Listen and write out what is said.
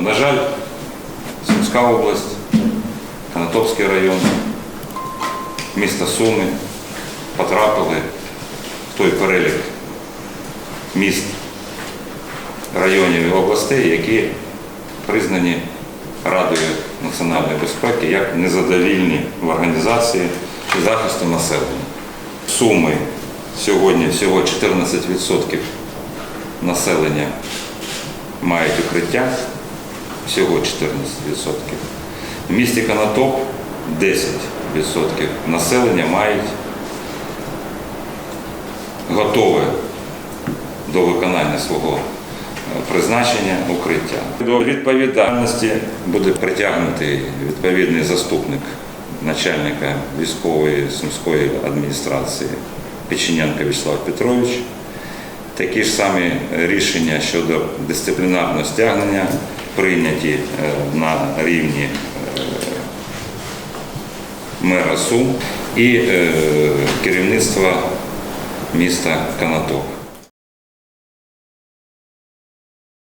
На жаль, Сумська область, Канатопський район, місто Суми потрапили в той перелік міст, районів і областей, які признані Радою національної безпеки як незадовільні в організації захисту населення. Суми сьогодні всього 14% населення мають укриття, всього 14%. В місті Канатоп 10% населення мають готове до виконання свого е, призначення укриття. До відповідальності буде притягнутий відповідний заступник начальника військової сумської адміністрації Печенянка Вячеслав Петрович. Такі ж самі рішення щодо дисциплінарного стягнення прийняті е, на рівні е, мера Сум і е, керівництва міста Канатоп.